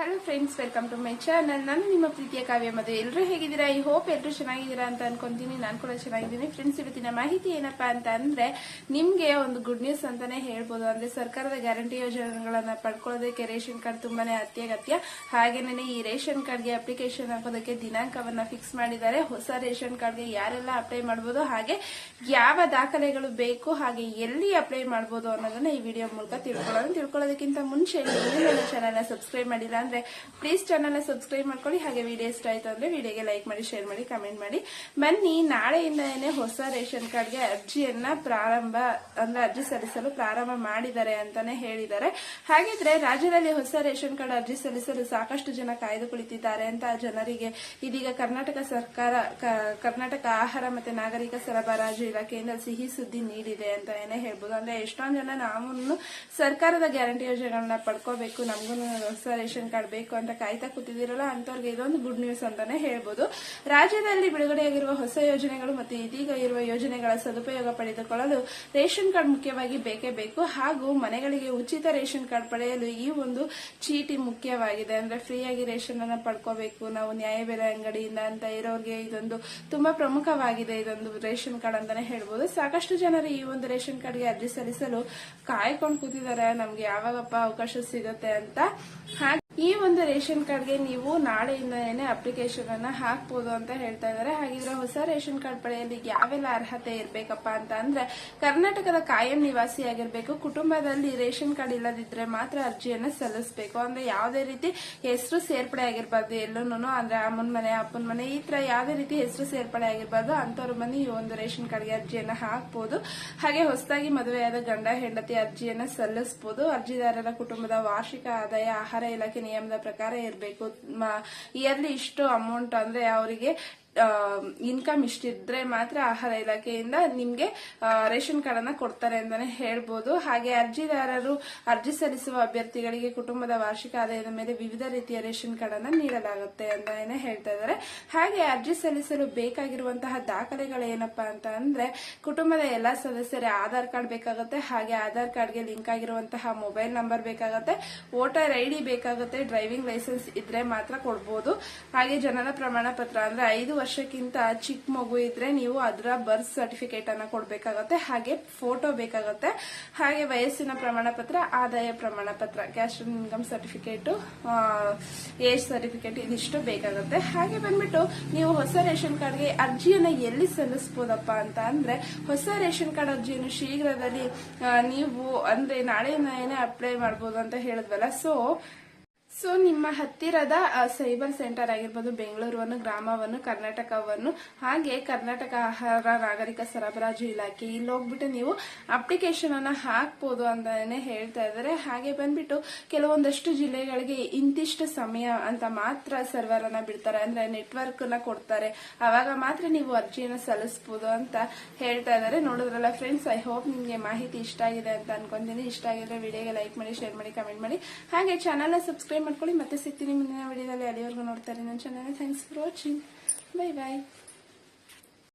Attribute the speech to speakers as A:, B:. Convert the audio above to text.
A: Hello friends welcome to my channel ನಾನು ನಿಮ್ಮ ಪ್ರೀತಿಯ ಕಾವ್ಯ ಮದುವೆ ಎಲ್ಲರೂ ಹೇಗಿದ್ದೀರಾ? ಐ ಹೋಪ್ ಎಲ್ಲರೂ ಚೆನ್ನಾಗಿದ್ದೀರಾ ಅಂತ ಅನ್ಕೊಂತೀನಿ. ನಾನು ಕೂಡ ಚೆನ್ನಾಗಿದ್ದೀನಿ. ಫ್ರೆಂಡ್ಸ್ ಇವತ್ತಿನ ಮಾಹಿತಿ ಏನಪ್ಪಾ ಅಂತ ಅಂದ್ರೆ, ನಿಮ್ಗೆ ಒಂದು ಗುಡ್ ನ್ಯೂಸ್ ಅಂತಾನೆ ಹೇಳ್ಬೋದು. ಅಂದ್ರೆ ಸರ್ಕಾರದ ಗ್ಯಾರಂಟಿ ಯೋಜನೆಗಳನ್ನ ಪಡ್ಕೊಳ್ಳೋದಕ್ಕೆ ರೇಷನ್ ಕಾರ್ಡ್ ತುಂಬಾನೇ ಅತ್ಯಗತ್ಯ. ಹಾಗೇನೆ ಈ ರೇಷನ್ ಕಾರ್ಡ್ಗೆ ಅಪ್ಲಿಕೇಶನ್ ಹಾಕೋದಕ್ಕೆ ದಿನಾಂಕವನ್ನ ಫಿಕ್ಸ್ ಮಾಡಿದ್ದಾರೆ. ಹೊಸ ರೇಷನ್ ಕಾರ್ಡ್ಗೆ ಯಾರೆಲ್ಲ ಅಪ್ಲೈ ಮಾಡಬಹುದು ಹಾಗೆ ಯಾವ ದಾಖಲೆಗಳು ಬೇಕು, ಹಾಗೆ ಎಲ್ಲಿ ಅಪ್ಲೈ ಮಾಡಬಹುದು ಅನ್ನೋದನ್ನ ಈ ವಿಡಿಯೋ ಮೂಲಕ ತಿಳ್ಕೊಳ್ಳೋಣ. ತಿಳ್ಕೊಳ್ಳೋದಕ್ಕಿಂತ ಮುಂಚೆ, ನೀವು ನನ್ನ ಚಾನಲ್ ಸಬ್ಸ್ಕ್ರೈಬ್ ಮಾಡಿಲ್ಲ ಅಂದ್ರೆ ಪ್ಲೀಸ್ ಚಾನಲ್ ಸಬ್ಸ್ಕ್ರೈಬ್ ಮಾಡ್ಕೊಳ್ಳಿ. ಹಾಗೆ ವಿಡಿಯೋ ಇಷ್ಟ ಆಯ್ತು ಅಂದ್ರೆ ವಿಡಿಯೋಗೆ ಲೈಕ್ ಮಾಡಿ ಶೇರ್ ಮಾಡಿ ಕಮೆಂಟ್ ಮಾಡಿ. ಬನ್ನಿ, ನಾಳೆಯಿಂದನೇ ಹೊಸ ರೇಷನ್ ಕಾರ್ಡ್ಗೆ ಅರ್ಜಿಯನ್ನ ಪ್ರಾರಂಭ, ಅಂದ್ರೆ ಅರ್ಜಿ ಸಲ್ಲಿಸಲು ಪ್ರಾರಂಭ ಮಾಡಿದ್ದಾರೆ ಅಂತಾನೆ ಹೇಳಿದ್ದಾರೆ. ಹಾಗಿದ್ರೆ ರಾಜ್ಯದಲ್ಲಿ ಹೊಸ ರೇಷನ್ ಕಾರ್ಡ್ ಅರ್ಜಿ ಸಲ್ಲಿಸಲು ಸಾಕಷ್ಟು ಜನ ಕಾಯ್ದು ಕುಳಿತಿದ್ದಾರೆ ಅಂತ ಜನರಿಗೆ ಇದೀಗ ಕರ್ನಾಟಕ ಸರ್ಕಾರ ಕರ್ನಾಟಕ ಆಹಾರ ಮತ್ತೆ ನಾಗರಿಕ ಸರಬರಾಜು ಇಲಾಖೆಯಿಂದ ಸಿಹಿ ಸುದ್ದಿ ನೀಡಿದೆ ಅಂತ ಏನೇ ಹೇಳ್ಬೋದು. ಅಂದ್ರೆ ಎಷ್ಟೊಂದು ಜನ ನಾವು ಸರ್ಕಾರದ ಗ್ಯಾರಂಟಿ ಯೋಜನೆಗಳನ್ನ ಪಡ್ಕೋಬೇಕು. ನಮಗೂ ಹೊಸ ರೇಷನ್ ಕಾರ್ಡ್ ಬೇಕು ಅಂತ ಕಾಯ್ತಾ ಕೂತಿದಿರಲ್ಲ ಅಂತವ್ರಿಗೆ ಇದೊಂದು ಗುಡ್ ನ್ಯೂಸ್ ಅಂತಾನೆ ಹೇಳ್ಬೋದು. ರಾಜ್ಯದಲ್ಲಿ ಬಿಡುಗಡೆಯಾಗಿರುವ ಹೊಸ ಯೋಜನೆಗಳು ಮತ್ತು ಇದೀಗ ಇರುವ ಯೋಜನೆಗಳ ಸದುಪಯೋಗ ಪಡೆದುಕೊಳ್ಳಲು ರೇಷನ್ ಕಾರ್ಡ್ ಮುಖ್ಯವಾಗಿ ಬೇಕೇ ಬೇಕು. ಹಾಗೂ ಮನೆಗಳಿಗೆ ಉಚಿತ ರೇಷನ್ ಕಾರ್ಡ್ ಪಡೆಯಲು ಈ ಒಂದು ಚೀಟಿ ಮುಖ್ಯವಾಗಿದೆ. ಅಂದ್ರೆ ಫ್ರೀಯಾಗಿ ರೇಷನ್ ಅನ್ನ ಪಡ್ಕೋಬೇಕು, ನಾವು ನ್ಯಾಯಬೆಲೆ ಅಂಗಡಿಯಿಂದ ಅಂತ ಇರೋರಿಗೆ ಇದೊಂದು ತುಂಬಾ ಪ್ರಮುಖವಾಗಿದೆ, ಇದೊಂದು ರೇಷನ್ ಕಾರ್ಡ್ ಅಂತಾನೆ ಹೇಳ್ಬೋದು. ಸಾಕಷ್ಟು ಜನರು ಈ ಒಂದು ರೇಷನ್ ಕಾರ್ಡ್ಗೆ ಅರ್ಜಿ ಸಲ್ಲಿಸಲು ಕಾಯ್ಕೊಂಡು ಕೂತಿದ್ದಾರೆ. ನಮ್ಗೆ ಯಾವಾಗಪ್ಪ ಅವಕಾಶ ಸಿಗುತ್ತೆ ಅಂತ. ಹಾಗೆ ಈ ಒಂದು ರೇಷನ್ ಕಾರ್ಡ್ಗೆ ನೀವು ನಾಳೆಯಿಂದನೇ ಅಪ್ಲಿಕೇಶನ್ ಅನ್ನ ಹಾಕ್ಬೋದು ಅಂತ ಹೇಳ್ತಾ ಇದ್ದಾರೆ. ಹಾಗಿದ್ರೆ ಹೊಸ ರೇಷನ್ ಕಾರ್ಡ್ ಪಡೆಯಲು ಯಾವೆಲ್ಲ ಅರ್ಹತೆ ಇರಬೇಕಪ್ಪ ಅಂತ ಅಂದ್ರೆ, ಕರ್ನಾಟಕದ ಕಾಯಂ ನಿವಾಸಿ ಆಗಿರಬೇಕು, ಕುಟುಂಬದಲ್ಲಿ ರೇಷನ್ ಕಾರ್ಡ್ ಇಲ್ಲದಿದ್ರೆ ಮಾತ್ರ ಅರ್ಜಿಯನ್ನ ಸಲ್ಲಿಸಬೇಕು. ಅಂದ್ರೆ ಯಾವುದೇ ರೀತಿ ಹೆಸರು ಸೇರ್ಪಡೆ ಆಗಿರ್ಬಾರ್ದು ಎಲ್ಲೂನು ಅಂದ್ರೆ ಅಮ್ಮನ ಮನೆ, ಅಪ್ಪನ ಮನೆ, ಈ ತರ ಯಾವುದೇ ರೀತಿ ಹೆಸರು ಸೇರ್ಪಡೆ ಆಗಿರ್ಬಾರ್ದು ಅಂತವ್ರು ಬಂದು ಈ ಒಂದು ರೇಷನ್ ಕಾರ್ಡ್ಗೆ ಅರ್ಜಿಯನ್ನ ಹಾಕ್ಬೋದು. ಹಾಗೆ ಹೊಸದಾಗಿ ಮದುವೆಯಾದ ಗಂಡ ಹೆಂಡತಿ ಅರ್ಜಿಯನ್ನ ಸಲ್ಲಿಸಬಹುದು ಅರ್ಜಿದಾರರ ಕುಟುಂಬದ ವಾರ್ಷಿಕ ಆದಾಯ, ಆಹಾರ ಇಲಾಖೆ ನಿಯಮದ ಪ್ರಕಾರ ಇರಬೇಕು. ಇಯರ್ಲಿ ಇಷ್ಟು ಅಮೌಂಟ್ ಅಂದ್ರೆ ಅವರಿಗೆ ಇನ್ಕಮ್ ಇಷ್ಟಿದ್ರೆ ಮಾತ್ರ ಆಹಾರ ಇಲಾಖೆಯಿಂದ ನಿಮ್ಗೆ ರೇಷನ್ ಕಾರ್ಡ್ ಅನ್ನ ಕೊಡ್ತಾರೆ ಅಂತಾನೆ ಹೇಳ್ಬೋದು. ಹಾಗೆ ಅರ್ಜಿದಾರರು ಅರ್ಜಿ ಸಲ್ಲಿಸುವ ಅಭ್ಯರ್ಥಿಗಳಿಗೆ ಕುಟುಂಬದ ವಾರ್ಷಿಕ ಆದಾಯದ ಮೇಲೆ ವಿವಿಧ ರೀತಿಯ ರೇಷನ್ ಕಾರ್ಡ್ ಅನ್ನ ನೀಡಲಾಗುತ್ತೆ ಅಂತಾನೆ ಹೇಳ್ತಾ ಇದ್ದಾರೆ. ಹಾಗೆ ಅರ್ಜಿ ಸಲ್ಲಿಸಲು ಬೇಕಾಗಿರುವಂತಹ ದಾಖಲೆಗಳು ಏನಪ್ಪಾ ಅಂತ ಅಂದ್ರೆ, ಕುಟುಂಬದ ಎಲ್ಲಾ ಸದಸ್ಯರ ಆಧಾರ್ ಕಾರ್ಡ್ ಬೇಕಾಗುತ್ತೆ. ಹಾಗೆ ಆಧಾರ್ ಕಾರ್ಡ್ಗೆ ಲಿಂಕ್ ಆಗಿರುವಂತಹ ಮೊಬೈಲ್ ನಂಬರ್ ಬೇಕಾಗುತ್ತೆ. ವೋಟರ್ ಐ ಡಿ ಬೇಕಾಗುತ್ತೆ. ಡ್ರೈವಿಂಗ್ ಲೈಸೆನ್ಸ್ ಇದ್ರೆ ಮಾತ್ರ ಕೊಡ್ಬೋದು. ಹಾಗೆ ಜನನ ಪ್ರಮಾಣ ಪತ್ರ ಅಂದ್ರೆ ಐದು ವರ್ಷಕ್ಕಿಂತ ಚಿಕ್ಕ ಮಗು ಇದ್ರೆ ನೀವು ಅದರ ಬರ್ತ್ ಸರ್ಟಿಫಿಕೇಟ್ ಅನ್ನ ಕೊಡ್ಬೇಕಾಗತ್ತೆ, ಹಾಗೆ ಫೋಟೋ ಬೇಕಾಗುತ್ತೆ. ಹಾಗೆ ವಯಸ್ಸಿನ ಪ್ರಮಾಣ ಪತ್ರ ಆದಾಯ ಪ್ರಮಾಣ ಪತ್ರ cash income certificate age certificate ಇದಿಷ್ಟು ಬೇಕಾಗುತ್ತೆ. ಹಾಗೆ ಬಂದ್ಬಿಟ್ಟು ನೀವು ಹೊಸ ರೇಷನ್ ಕಾರ್ಡ್ಗೆ ಅರ್ಜಿಯನ್ನ ಎಲ್ಲಿ ಸಲ್ಲಿಸಬಹುದಪ್ಪ ಅಂತ ಅಂದ್ರೆ, ಹೊಸ ರೇಷನ್ ಕಾರ್ಡ್ ಅರ್ಜಿಯನ್ನು ಶೀಘ್ರದಲ್ಲಿ ನೀವು ಅಂದ್ರೆ ನಾಳೆ ಏನೇ ಅಪ್ಲೈ ಮಾಡಬಹುದು ಅಂತ ಹೇಳಿದ್ವಲ್ಲ ಸೊ ಸೊ ನಿಮ್ಮ ಹತ್ತಿರದ ಸೈಬರ್ ಸೆಂಟರ್ ಆಗಿರ್ಬೋದು, ಬೆಂಗಳೂರನ್ನು, ಗ್ರಾಮವನ್ನು, ಕರ್ನಾಟಕವನ್ನು, ಹಾಗೆ ಕರ್ನಾಟಕ ಆಹಾರ, ನಾಗರಿಕ ಸರಬರಾಜು ಇಲಾಖೆ, ಇಲ್ಲಿ ಹೋಗ್ಬಿಟ್ಟು ನೀವು ಅಪ್ಲಿಕೇಶನ್ ಅನ್ನ ಹಾಕ್ಬೋದು ಅಂತಾನೆ ಹೇಳ್ತಾ ಇದ್ದಾರೆ. ಹಾಗೆ ಬಂದ್ಬಿಟ್ಟು ಕೆಲವೊಂದಷ್ಟು ಜಿಲ್ಲೆಗಳಿಗೆ ಇಂತಿಷ್ಟು ಸಮಯ ಅಂತ ಮಾತ್ರ ಸರ್ವರ್ ಅನ್ನ ಬಿಡ್ತಾರೆ. ಅಂದ್ರೆ ನೆಟ್ವರ್ಕ್ನ ಕೊಡ್ತಾರೆ. ಅವಾಗ ಮಾತ್ರ ನೀವು ಅರ್ಜಿಯನ್ನು ಸಲ್ಲಿಸಬಹುದು ಅಂತ ಹೇಳ್ತಾ ಇದ್ದಾರೆ. ನೋಡಿದ್ರಲ್ಲ ಫ್ರೆಂಡ್ಸ್ ಐ ಹೋಪ್ ನಿಮ್ಗೆ ಮಾಹಿತಿ ಇಷ್ಟ ಆಗಿದೆ ಅಂತ ಅನ್ಕೊಂತೀನಿ. ಇಷ್ಟ ಆಗಿದ್ರೆ ವಿಡಿಯೋಗೆ ಲೈಕ್ ಮಾಡಿ ಶೇರ್ ಮಾಡಿ ಕಮೆಂಟ್ ಮಾಡಿ. ಹಾಗೆ ಚಾನಲ್ ಸಬ್ಸ್ಕ್ರೈಬ್ ಮಾಡ್ಕೊಳ್ಳಿ. ಮತ್ತೆ ಸಿಗ್ತೀನಿ ಮುಂದಿನ ವಿಡಿಯೋದಲ್ಲಿ ಅಲ್ಲಿವರೆಗೂ ನೋಡ್ತಾರೆ ನನ್ನ channel thanks for watching bye bye